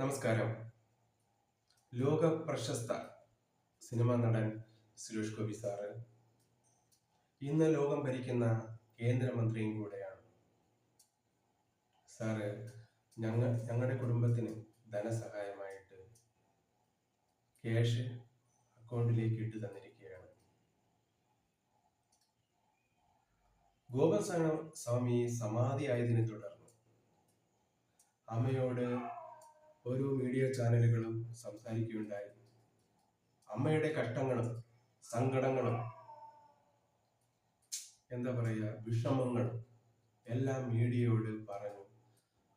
നമസ്കാരം. ലോക പ്രശസ്ത സിനിമാ നടൻ സുരേഷ് ഗോപി സാറ് ഇന്ന് ലോകം ഭരിക്കുന്ന കേന്ദ്രമന്ത്രിയും കൂടെയാണ്. സാറ് ഞങ്ങൾ ഞങ്ങളുടെ കുടുംബത്തിന് ധനസഹായമായിട്ട് ക്യാഷ് അക്കൗണ്ടിലേക്ക് ഇട്ട് തന്നിരിക്കുകയാണ്. ഗോപസ്വാമി സ്വാമി സമാധിയായതിനെ തുടർന്ന് അമ്മയോട് ഓരോ മീഡിയ ചാനലുകളും സംസാരിക്കുകയുണ്ടായി. അമ്മയുടെ കഷ്ടങ്ങളും സങ്കടങ്ങളും എന്താ പറയുക വിഷമങ്ങളും എല്ലാം മീഡിയയോട് പറഞ്ഞു.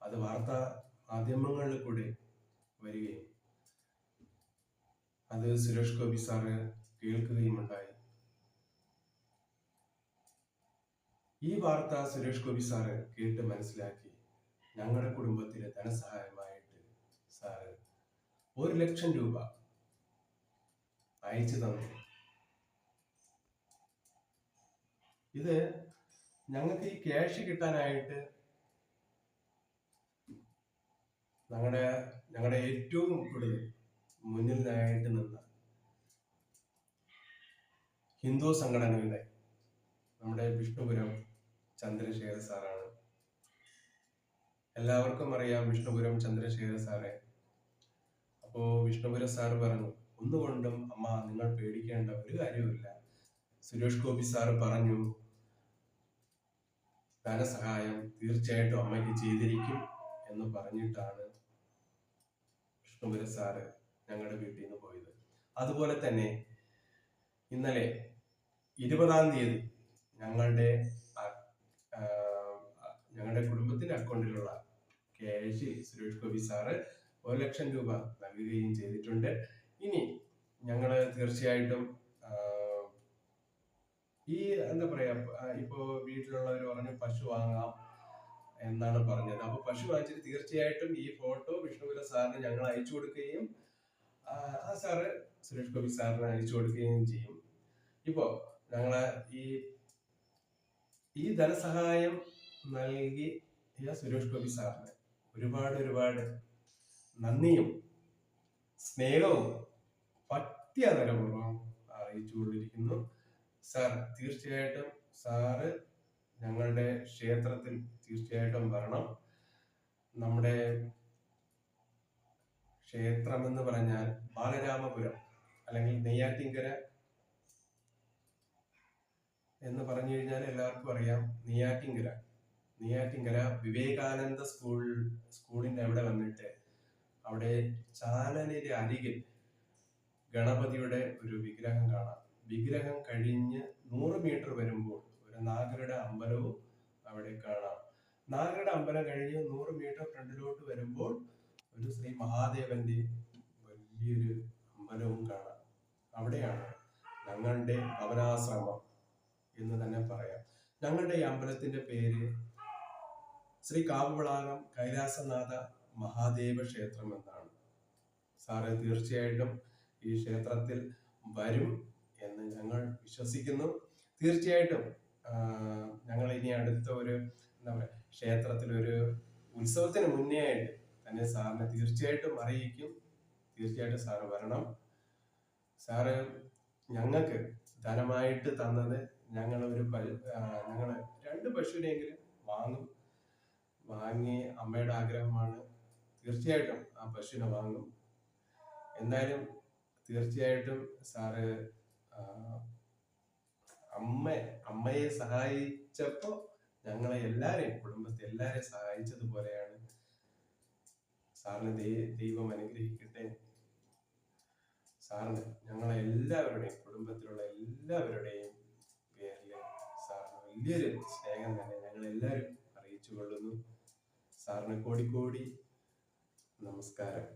അത് വാർത്താ മാധ്യമങ്ങളിൽ കൂടെ വരികയും അത് സുരേഷ് ഗോപി സാറ് കേൾക്കുകയും ഉണ്ടായി. ഈ വാർത്ത സുരേഷ് ഗോപി സാറ് കേട്ട് മനസ്സിലാക്കി ഞങ്ങളുടെ കുടുംബത്തിലെ ധനസഹായമായി ഒരു ലക്ഷം രൂപ അയച്ചു തന്നു. ഇത് ഞങ്ങൾക്ക് ഈ ക്യാഷ് കിട്ടാനായിട്ട് ഞങ്ങളുടെ ഞങ്ങളുടെ ഏറ്റവും കൂടുതൽ മുന്നിലായിട്ട് നിന്ന ഹിന്ദു സംഘടനയുടെ നമ്മുടെ വിഷ്ണുപുരം ചന്ദ്രശേഖര സാറാണ്. എല്ലാവർക്കും അറിയാം വിഷ്ണുപുരം ചന്ദ്രശേഖര സാറെ. അപ്പോ വിഷ്ണുപുര സാറ് പറഞ്ഞു ഒന്നുകൊണ്ടും അമ്മ നിങ്ങൾ പേടിക്കേണ്ട ഒരു കാര്യവുമില്ല. സുരേഷ് ഗോപി സാറ് പറഞ്ഞു ധനസഹായം തീർച്ചയായിട്ടും അമ്മയ്ക്ക് ചെയ്തിരിക്കും എന്ന് പറഞ്ഞിട്ടാണ് വിഷ്ണുപുര സാറ് ഞങ്ങളുടെ വീട്ടിൽ നിന്ന് പോയത്. അതുപോലെ തന്നെ ഇന്നലെ ഇരുപതാം തീയതി ഞങ്ങളുടെ ഞങ്ങളുടെ കുടുംബത്തിന്റെ അക്കൗണ്ടിലുള്ള കേശി സുരേഷ് ഗോപി സാറ് ഒരു ലക്ഷം രൂപ നൽകുകയും ചെയ്തിട്ടുണ്ട്. ഇനി ഞങ്ങൾ തീർച്ചയായിട്ടും ഈ എന്താ പറയാ ഇപ്പോ വീട്ടിലുള്ളവർ പറഞ്ഞു പശു വാങ്ങാം എന്നാണ് പറഞ്ഞത്. അപ്പൊ പശു വാങ്ങിച്ചിട്ട് തീർച്ചയായിട്ടും ഈ ഫോട്ടോ വിഷ്ണുപുര സാറിന് ഞങ്ങൾ അയച്ചു കൊടുക്കുകയും ആ, സാറ് സുരേഷ് ഗോപി സാറിന് അയച്ചു കൊടുക്കുകയും ചെയ്യും. ഇപ്പോ ഞങ്ങൾ ഈ ഈ ധനസഹായം നൽകി സുരേഷ് ഗോപി സാറിന് ഒരുപാട് ഒരുപാട് നന്ദിയും സ്നേഹവും പത്യാതരപൂർവം അറിയിച്ചുകൊണ്ടിരിക്കുന്നു സാർ തീർച്ചയായിട്ടും സാറ് ഞങ്ങളുടെ ക്ഷേത്രത്തിൽ തീർച്ചയായിട്ടും വരണം. നമ്മുടെ ക്ഷേത്രം എന്ന് പറഞ്ഞാൽ ബാലരാമപുരം അല്ലെങ്കിൽ നെയ്യാറ്റിങ്കര എന്ന് പറഞ്ഞു കഴിഞ്ഞാൽ എല്ലാവർക്കും അറിയാം. നെയ്യാറ്റിങ്കര. നെയ്യാറ്റിങ്കര വിവേകാനന്ദ സ്കൂൾ സ്കൂളിന്റെ അവിടെ വന്നിട്ട് അവിടെ ചാലനിലെ അരികിൽ ഗണപതിയുടെ ഒരു വിഗ്രഹം കാണാം. വിഗ്രഹം കഴിഞ്ഞ് നൂറ് മീറ്റർ വരുമ്പോൾ ഒരു നാഗരുടെ അമ്പലവും അവിടെ കാണാം. നാഗരുടെ അമ്പലം കഴിഞ്ഞ് നൂറ് മീറ്റർ ഫ്രണ്ടിലോട്ട് വരുമ്പോൾ ഒരു ശ്രീ മഹാദേവന്റെ വലിയൊരു അമ്പലവും കാണാം. അവിടെയാണ് ഞങ്ങളുടെ ഭവനാശ്രമം എന്ന് തന്നെ പറയാം. ഞങ്ങളുടെ ഈ അമ്പലത്തിന്റെ പേര് ശ്രീ കാവുവിളാകം കൈലാസനാഥ മഹാദേവ ക്ഷേത്രം എന്നാണ്. സാറേ തീർച്ചയായിട്ടും ഈ ക്ഷേത്രത്തിൽ വരും എന്ന് ഞങ്ങൾ വിശ്വസിക്കുന്നു. തീർച്ചയായിട്ടും ഞങ്ങൾ ഇനി അടുത്ത ഒരു എന്താ പറയുക ക്ഷേത്രത്തിലൊരു ഉത്സവത്തിന് മുന്നേ ആയിട്ട് തന്നെ സാറിനെ തീർച്ചയായിട്ടും അറിയിക്കും. തീർച്ചയായിട്ടും സാറ് വരണം. സാറ് ഞങ്ങൾക്ക് ധനമായിട്ട് തന്നത് ഞങ്ങൾ ഒരു ഞങ്ങൾ രണ്ട് പശുവിനെങ്കിലും വാങ്ങും. വാങ്ങി അമ്മയുടെ ആഗ്രഹമാണ് തീർച്ചയായിട്ടും ആ പശുവിനെ വാങ്ങും. എന്നാലും തീർച്ചയായിട്ടും സാറ് അമ്മ അമ്മയെ സഹായിച്ചപ്പോ ഞങ്ങളെ എല്ലാരെയും കുടുംബത്തെ എല്ലാരെയും സഹായിച്ചതുപോലെയാണ് സാറിന് ദൈവം അനുഗ്രഹിക്കട്ടെ. സാറിന് ഞങ്ങളെ എല്ലാവരുടെയും കുടുംബത്തിലുള്ള എല്ലാവരുടെയും പേരിൽ സാറിന് വലിയൊരു സ്നേഹം തന്നെ ഞങ്ങൾ എല്ലാവരും അറിയിച്ചു കൊള്ളുന്നു സാറിന് കോടി കോടി നമസ്കാരം.